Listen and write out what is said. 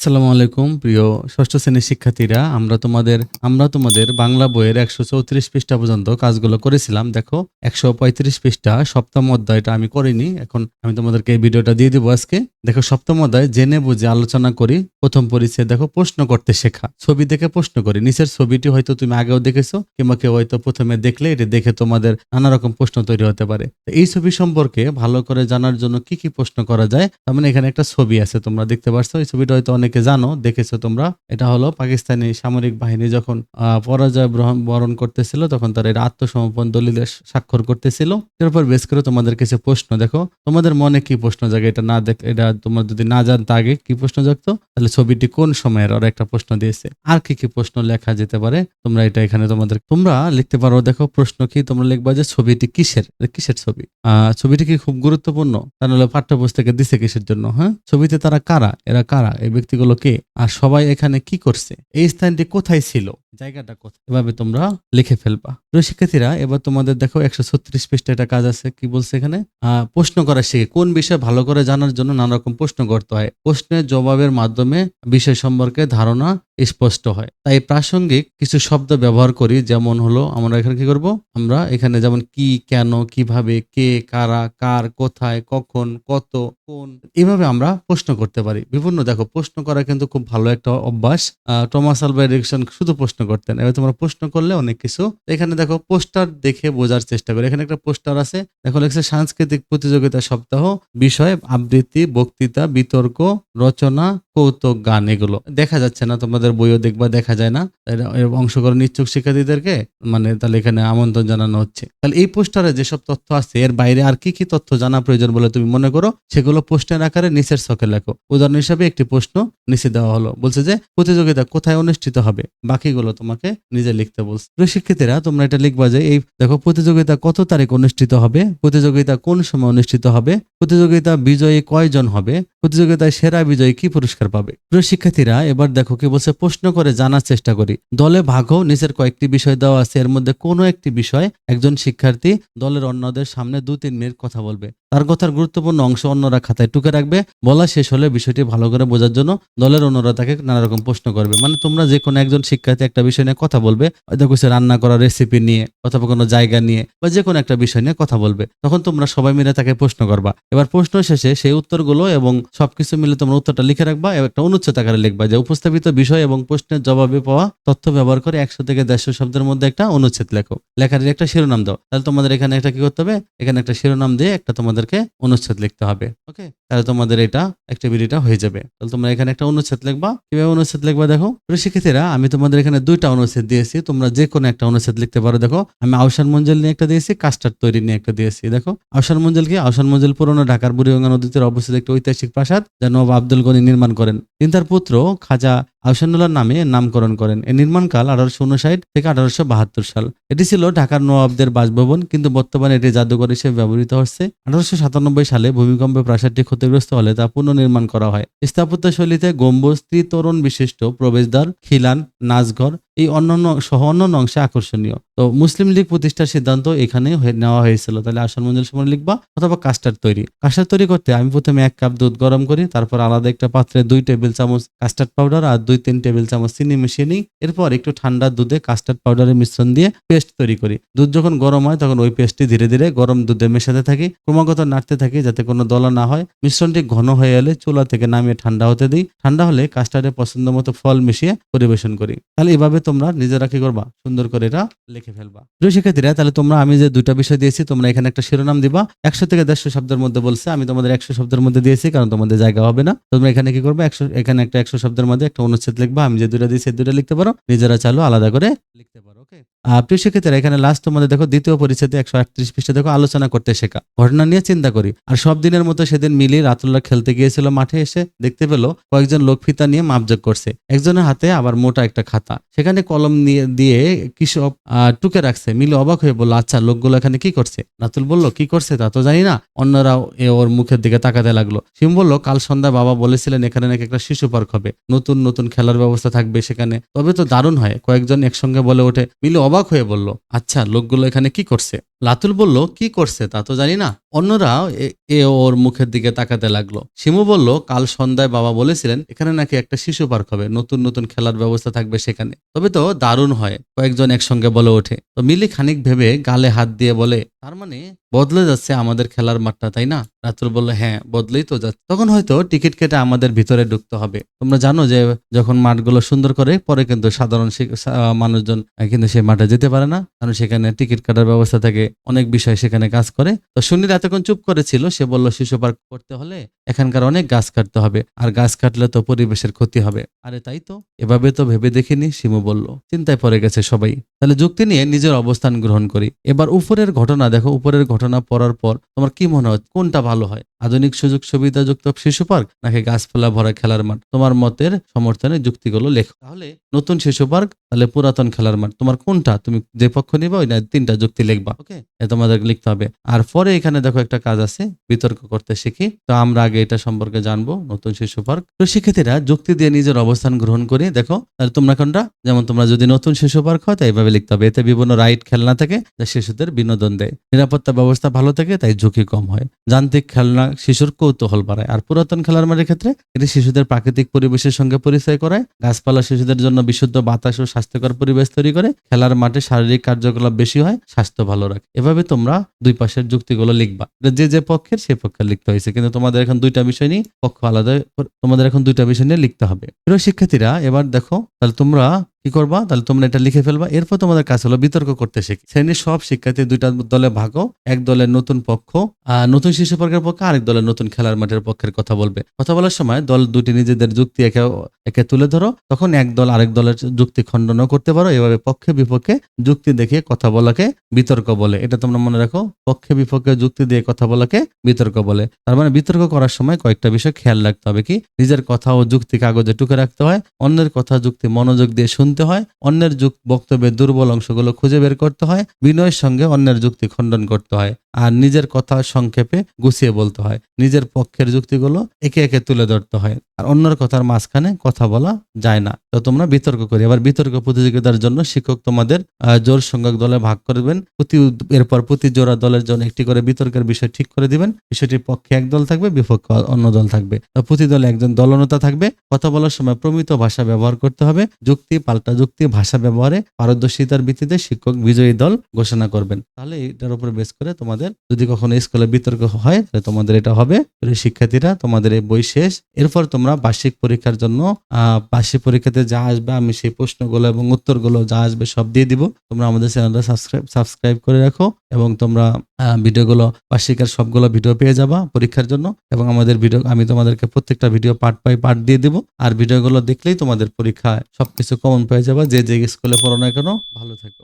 আসসালামু আলাইকুম, প্রিয় ষষ্ঠ শ্রেণির শিক্ষার্থীরা। আমরা তোমাদের আমরা তোমাদের বাংলা বইয়ের একশো চৌত্রিশ পৃষ্ঠা পর্যন্ত কাজগুলো করেছিলাম। দেখো, একশো পঁয়ত্রিশ পৃষ্ঠা, সপ্তম অধ্যায়টা আমি করিনি। এখন আমি তোমাদেরকে এই ভিডিওটা দিয়ে দিব আজকে। দেখো, সপ্তম অধ্যায়, জেনে বুঝে আলোচনা করি। প্রথম পরিচয় দেখো, প্রশ্ন করতে শেখা। ছবি দেখে প্রশ্ন করি। নিচের ছবিটি হয়তো তুমি আগেও দেখেছ, কিংবা কেউ হয়তো প্রথমে দেখলে, এটা দেখে তোমাদের নানা রকম প্রশ্ন তৈরি হতে পারে। এই ছবি সম্পর্কে ভালো করে জানার জন্য কি কি প্রশ্ন করা যায়? তার মানে এখানে একটা ছবি আছে, তোমরা দেখতে পাচ্ছ এই ছবিটা হয়তো অনেকে জানো, দেখেছ তোমরা? এটা হলো পাকিস্তানি সামরিক বাহিনী যখন পরাজয় বরণ করতেছিল, তখন তারা এটা আত্মসমর্পণ দলিলে স্বাক্ষর করতেছিল। এরপর বেশ করে তোমাদের কিছু প্রশ্ন, দেখো, তোমাদের মনে কি প্রশ্ন জাগে? এটা না দেখ, এটা তোমরা যদি না জানতো আগে কি প্রশ্ন জাগতো? তাহলে ছবিটি কোন সময়ের? আর একটা প্রশ্ন দিয়েছে। আর কি কি প্রশ্ন লেখা যেতে পারে? তোমরা এটা এখানে তোমাদের, তোমরা লিখতে পারো, দেখো, প্রশ্ন কি? তোমরা লিখবা যে ছবিটি কিসের? কিসের ছবি? ছবিটি কি খুব গুরুত্বপূর্ণ? তা নাহলে পাঠ্যপুস্তকে দিছে কিসের জন্য হ্যাঁ? ছবিতে তারা কারা? এরা কারা? এই কে? আর সবাই এখানে কি করছে? এই স্থানটি কোথায় ছিল? জায়গাটা কোথায় এভাবে তোমরা লিখে ফেলবা। প্রিয় শিক্ষার্থীরা, এবার তোমাদের দেখো একশো ছত্রিশ পৃষ্ঠা একটা কাজ আছে। কি বলছে এখানে? প্রশ্ন করা শিখে। কোন বিষয় ভালো করে জানার জন্য নানা রকম প্রশ্ন করতে হয়? প্রশ্নের জবাবের মাধ্যমে বিষয় সম্পর্কে ধারণা স্পষ্ট হয়। তাই প্রাসঙ্গিক কিছু শব্দ ব্যবহার করি, যেমন হলো, আমরা এখানে কি করব? আমরা এখানে যেমন কি, কেন, কীভাবে, কে, কারা, কার, কোথায়, কখন, কত, কোন, এভাবে আমরা প্রশ্ন করতে পারি। বিভিন্ন, দেখো, প্রশ্ন করা কিন্তু খুব ভালো একটা অভ্যাস। টমাস আলভা এডিকশন শুধু প্রশ্ন করতেন। এবার তোমরা প্রশ্ন করলে অনেক কিছু। এখানে দেখো, পোস্টার দেখে বোঝার চেষ্টা করে। এখানে একটা পোস্টার আছে। দেখো, লেখছে, সাংস্কৃতিক প্রতিযোগিতা সপ্তাহ, বিষয়, আবৃত্তি, বক্তৃতা, বিতর্ক, রচনা কৌতুক গান এগুলো। দেখা যাচ্ছে না, তোমাদের বইও দেখবা, দেখা যায় না। অংশগ্রহণ ইচ্ছুক শিক্ষার্থীদেরকে মানে তাহলে এখানে আমন্ত্রণ জানানো হচ্ছে। তাহলে এই পোস্টারে যেসব তথ্য আছে, এর বাইরে আর কি কি তথ্য জানা প্রয়োজন বলে তুমি মনে করো, সেগুলো পোস্টের আকারে নিচের ছকে লেখো। উদাহরণ হিসাবে একটি প্রশ্ন নিচে দেওয়া হলো। বলছে যে, প্রতিযোগিতা কোথায় অনুষ্ঠিত হবে? বাকিগুলো তোমাকে নিজে লিখতে বলছে। শিক্ষার্থীরা, তোমরা এটা লিখবা যে, এই দেখো, প্রতিযোগিতা কত তারিখ অনুষ্ঠিত হবে? প্রতিযোগিতা কোন সময় অনুষ্ঠিত হবে? প্রতিযোগিতা বিজয়ী কয়জন হবে? প্রতিযোগিতায় সেরা বিজয়ী কি পুরস্কার পাবে? প্রিয় শিক্ষার্থীরা, এবার দেখো কি বলছে, প্রশ্ন করে জানার চেষ্টা করি। দলে ভাগ হও, নিচের কয়েকটি বিষয় দেওয়া আছে, এর মধ্যে কোনো একটি বিষয় একজন শিক্ষার্থী দলের অন্যদের সামনে দু তিন মিনিট কথা বলবে। তার কথার গুরুত্বপূর্ণ অংশ অন্যরা খাতায় টুকে রাখবে। বলা শেষ হলে বিষয়টি ভালো করে বোঝার জন্য দলের অন্যরা তাকে নানা রকম প্রশ্ন করবে। মানে তোমরা যে কোনো একজন শিক্ষার্থী একটা বিষয় নিয়ে কথা বলবে হয়তো কিছু রান্না করার রেসিপি নিয়ে অথবা কোনো জায়গা নিয়ে বা যে কোনো একটা বিষয় নিয়ে কথা বলবে। তখন তোমরা সবাই মিলে তাকে প্রশ্ন করবা। এবার প্রশ্ন শেষে সেই উত্তরগুলো এবং সবকিছু মিলে তোমরা উত্তরটা লিখে রাখবা একটা অনুচ্ছেদ আকারে লিখবা যে উপস্থাপিত বিষয় এবং প্রশ্নের জবাবে পাওয়া তথ্য ব্যবহার করে একশো থেকে দেড়শো শব্দের মধ্যে একটা অনুচ্ছেদ লেখো। লেখার একটা শিরোনাম দাও। তাহলে তোমাদের এখানে একটা কি করতে হবে? এখানে একটা শিরোনাম দিয়ে একটা তোমাদেরকে অনুচ্ছেদ লিখতে হবে। ওকে? তাহলে তোমাদের এটা অ্যাক্টিভিটিটা হয়ে যাবে। তাহলে তোমরা এখানে একটা অনুচ্ছেদ লিখবা। কীভাবে অনুচ্ছেদ লিখবা দেখো? শিক্ষার্থীরা, আমি তোমাদের এখানে দুইটা অনুচ্ছেদ দিয়েছি। তোমরা যে কোনো একটা অনুচ্ছেদ লিখতে পারো। দেখো, আমি আউসান মঞ্জল নিয়ে একটা দিয়েছি, কাস্টার্ড তৈরি নিয়ে একটা দিয়েছি। দেখো আউসান মঞ্জল কি আউসান মঞ্জল পুরনো ঢাকার বুড়িগঙ্গা নদীতে অবস্থিত একটি ঐতিহাসিক প্রাসাদ যা নবাব আব্দুল গনি নির্মাণ করেন। তিনি তার পুত্র খাজা আহসানুল্লাহ নামে নামকরণ করেন। এর নির্মাণকাল আঠারোশো উনষাট থেকে আঠারোশো বাহাত্তর সাল। এটি ছিল ঢাকার নবাবদের বাসভবন, কিন্তু বর্তমানে এটি জাদুঘর হিসেবে ব্যবহৃত হচ্ছে। আঠারোশো সাতানব্বই সালে ভূমিকম্পে প্রাসাদটি ক্ষতিগ্রস্ত হলে তা পুনর্নির্মাণ করা হয়। স্থাপত্য শৈলীতে গম্বুজ, ত্রিতরণ বিশিষ্ট প্রবেশদ্বার, খিলান, নাচঘর এই অন্যান্য সহ অন্যান্য অংশে আকর্ষণীয়। তো মুসলিম লীগ প্রতিষ্ঠার সিদ্ধান্ত এখানে নেওয়া হয়েছিল। তাহলে আসন মঞ্জুল সময় লিখবা অথবা কাস্টার্ড তৈরি। কাস্টার্ড তৈরি করতে আমি প্রথমে এক কাপ দুধ গরম করি, তারপর আলাদা একটা পাত্রে দুই টেবিল চামচ কাস্টার্ড পাউডার আর দুই তিন টেবিল চামচ চিনি মিশিয়ে নিই। এরপর একটু ঠান্ডা দুধে কাস্টার্ড পাউডারের মিশ্রণ দিয়ে পেস্ট তৈরি করি। দুধ যখন গরম হয় তখন ওই পেস্টটি ধীরে ধীরে গরম দুধে মেশাতে থাকি, ক্রমাগত নাড়তে থাকি যাতে কোনো দলা না হয়। মিশ্রণটি ঘন হয়ে এলে চুলা থেকে নামিয়ে ঠান্ডা হতে দিই। ঠান্ডা হলে কাস্টার্ডের পছন্দ মতো ফল মিশিয়ে পরিবেশন করি। তাহলে এভাবে তোমরা নিজেরা কি করবা, সুন্দর করে এটা লিখে ফেলবা। প্রিয় শিক্ষার্থীরা, তাহলে তোমরা আমি যে দুটা বিষয় দিয়েছি, তোমরা এখানে একটা শিরোনাম দিবা। একশো থেকে দেড়শো শব্দের মধ্যে বলছে, আমি তোমাদের একশো শব্দের মধ্যে দিয়েছি, কারণ তোমাদের জায়গা হবে না। তোমরা এখানে কি করবে? একশো, এখানে একটা একশো শব্দের মধ্যে একটা অনুচ্ছেদ লিখবা। আমি যে দুটা দিয়েছি দুটা লিখতে পারো। নিজেরা চালো আলাদা করে লিখতে পারো, ওকে? প্রিয় শিক্ষার্থীরা এখানে লাস্ট তোমাদের দেখো দ্বিতীয় পরিচ্ছেদে একশো আটত্রিশ পৃষ্ঠে দেখো আলোচনা করতে শেখা। ঘটনা নিয়ে চিন্তা করি। আর সব দিনের মতো সেদিন মিলি রাতুল্লাহ খেলতে গিয়েছিল মাঠে এসে দেখতে পেল কয়েকজন লোক ফিতা নিয়ে মাপযোগ করছে। একজনের হাতে আবার মোটা একটা খাতা। সেখানে কলম নিয়ে, দিয়ে কৃষক টুকে রাখছে। মিলি অবাক হয়ে বলল আচ্ছা লোকগুলো এখানে কি করছে? রাতুল বলল, কি করছে তা তো জানি না। অন্যরাও এ ওর মুখের দিকে তাকাতে লাগল। সিম বলল, কাল সন্ধ্যা বাবা বলেছিলেন এখানে নাকি একটা শিশু পার্ক হবে। নতুন নতুন খেলার ব্যবস্থা থাকবে সেখানে। তবে তো দারুণ হয়। কয়েকজন একসঙ্গে বলে ওঠে। মিলি অবাক হয়ে বলল আচ্ছা লোকগুলো এখানে কি করছে? লাতুল বলল, কি করছে তা তো জানি না। অন্যরা এ- ওর মুখের দিকে তাকাতে লাগল। শিমু বলল, কাল সন্ধ্যায় বাবা বলেছিলেন, এখানে নাকি একটা শিশু পার্ক হবে, নতুন নতুন খেলার ব্যবস্থা থাকবে সেখানে। তবে তো দারুণ হয়, কয়েকজন একসঙ্গে বলে ওঠে। তো মিলি খানিক ভেবে গালে হাত দিয়ে বলে, তার মানে বদলে যাচ্ছে আমাদের খেলার মাঠটা, তাই না? রাতুল বলল হ্যাঁ বদলেই তো যাচ্ছে। তখন হয়তো টিকিট কেটে আমাদের ভিতরে ঢুকতে হবে। তোমরা জানো যে যখন মাঠগুলো সুন্দর করে, পরে কিন্তু সাধারণ মানুষজন কিন্তু সেই মাঠে যেতে পারে না। কারণ সেখানে টিকিট কাটার ব্যবস্থা থাকে অনেক বিষয় সেখানে কাজ করে। তো সুনীল এতক্ষণ চুপ করেছিল, সে বলল, শিশু পার্ক করতে হলে এখানকার অনেক গাছ কাটতে হবে, আর গাছ কাটলে তো পরিবেশের ক্ষতি হবে। আরে তাই তো? এভাবে তো ভেবে দেখিনি, শিমু বলল। চিন্তায় পড়ে গেছে সবাই। তাহলে যুক্তি নিয়ে নিজের অবস্থান গ্রহণ করি। এবার উপরের ঘটনা দেখো, উপরের ঘটনা পড়ার পর তোমার কি মনে হয়, কোনটা ভালো হয়? আধুনিক সুযোগ সুবিধাযুক্ত শিশু পার্ক নাকি গাছপালা ভরা খেলার মাঠ? তোমার মতের সমর্থনে যুক্তিগুলো লেখো। তাহলে নতুন শিশু পার্ক, তাহলে পুরাতন খেলার মাঠ। তোমার কোনটা? তুমি যে পক্ষ নিবা, ওই না তিনটা যুক্তি লিখবা? ওকে? তোমাদের লিখতে হবে। আর পরে এখানে দেখো একটা কাজ আছে, বিতর্ক করতে শিখি। তো আমরা আগে এটা সম্পর্কে জানব, নতুন শিশু পার্ক। তো শিক্ষার্থীরা যুক্তি দিয়ে নিজের অবস্থান গ্রহণ করে। দেখো, তাহলে তোমরা কোনটা? যেমন তোমরা যদি নতুন শিশু পার্ক হয়, তাই এইভাবে লিখতে হবে? এতে বিভিন্ন রাইড খেলনা থাকে, যা শিশুদের বিনোদন দেয়। নিরাপত্তা ব্যবস্থা ভালো থাকে, তাই ঝুঁকি কম হয়। যান্ত্রিক খেলনা শিশুর কৌতূহল বাড়ায়। আর পুরাতন খেলার মাঠের ক্ষেত্রে এটি শিশুদের প্রাকৃতিক পরিবেশের সঙ্গে পরিচয় করায়। গাছপালা শিশুদের জন্য বিশুদ্ধ বাতাস ও স্বাস্থ্যকর পরিবেশ তৈরি করে। খেলার মাঠে শারীরিক কার্যকলাপ বেশি হয়, স্বাস্থ্য ভালো রাখে। এভাবে তোমরা দুই পাশের যুক্তিগুলো লিখবা। যে যে পক্ষের, সে পক্ষের লিখতে হয়েছে। কিন্তু তোমাদের এখন দুইটা বিষয় নিয়ে পক্ষ আলাদা তোমাদের এখন দুইটা বিষয় নিয়ে লিখতে হবে। প্রিয় শিক্ষার্থীরা, এবার দেখো, তাহলে তোমরা কি করবা? তাহলে তোমরা এটা লিখে ফেলবা। এরপর তোমাদের কাজ হলো বিতর্ক করতে শিখি। শ্রেণির সব শিক্ষার্থী দুইটা দলে ভাগ এক দলের নতুন পক্ষ আহ, নতুন শিশু পার্কের পক্ষে আরেক দলের নতুন খেলার মাঠের পক্ষের কথা বলবে। কথা বলার সময় দল দুটি নিজেদের যুক্তি একে একে তুলে ধরো। তখন এক দল আরেক দলের যুক্তি খণ্ডনও করতে পারো। এভাবে পক্ষে বিপক্ষে যুক্তি দেখে কথা বলাকে বিতর্ক বলে। এটা তোমরা মনে রাখো পক্ষে বিপক্ষে যুক্তি দিয়ে কথা বলাকে বিতর্ক বলে। তার মানে বিতর্ক করার সময় কয়েকটা বিষয় খেয়াল রাখতে হবে কি? নিজের কথা ও যুক্তি কাগজে টুকে রাখতে হয়। অন্যের কথা যুক্তি মনোযোগ দিয়ে শুনতে হয়, অন্যের যুক বক্তব্যের দুর্বল অংশগুলো খুঁজে বের করতে হয়, বিনয়ের সঙ্গে অন্যের যুক্তি খণ্ডন করতে হয় আর নিজের কথা সংক্ষেপে গুছিয়ে বলতে হয়। নিজের পক্ষের যুক্তিগুলো একে একে তুলে ধরতে হয় আর অন্যের কথার মাঝখানে কথা বলা যায় না। তো তোমরা বিতর্ক করি। এবার বিতর্ক প্রতিযোগিতার জন্য শিক্ষক তোমাদের জোর সংখ্যক দলে ভাগ করবেন। প্রতি এরপর প্রতি জোড়া দলের জন্য একটি করে বিতর্কের বিষয় ঠিক করে দিবেন। বিষয়টির পক্ষে এক দল থাকবে, বিপক্ষে অন্য দল থাকবে। প্রতি দলে একজন দলনেতা থাকবে। কথা বলার সময় প্রমিত ভাষা ব্যবহার করতে হবে। যুক্তি পাল্টা যুক্তি ভাষা ব্যবহারে পারদর্শিতার ভিত্তিতে শিক্ষক বিজয়ী দল ঘোষণা করবেন। তাহলে এটার উপরে বেশ করে তোমাদের যদি কখনো স্কুলে বিতর্ক হয়, তাহলে তোমাদের এটা হবে। শিক্ষার্থীরা, তোমাদের এই বই শেষ। এরপর তোমরা বার্ষিক পরীক্ষার জন্য বার্ষিক পরীক্ষাতে যা আসবে, আমি সেই প্রশ্নগুলো এবং উত্তরগুলো যা আসবে সব দিয়ে দিব। তোমরা আমাদের চ্যানেলটা সাবস্ক্রাইব সাবস্ক্রাইব করে রাখো। এবং তোমরা ভিডিওগুলো বার্ষিকের সবগুলো ভিডিও পেয়ে যাবা পরীক্ষার জন্য এবং আমাদের ভিডিও, আমি তোমাদেরকে প্রত্যেকটা ভিডিও পার্ট বাই পার্ট দিয়ে দিব। আর ভিডিওগুলো দেখলেই তোমাদের পরীক্ষায় সবকিছু কমন পেয়ে যাবা। যে যে স্কুলে পড়ো না কেন, ভালো থেকো।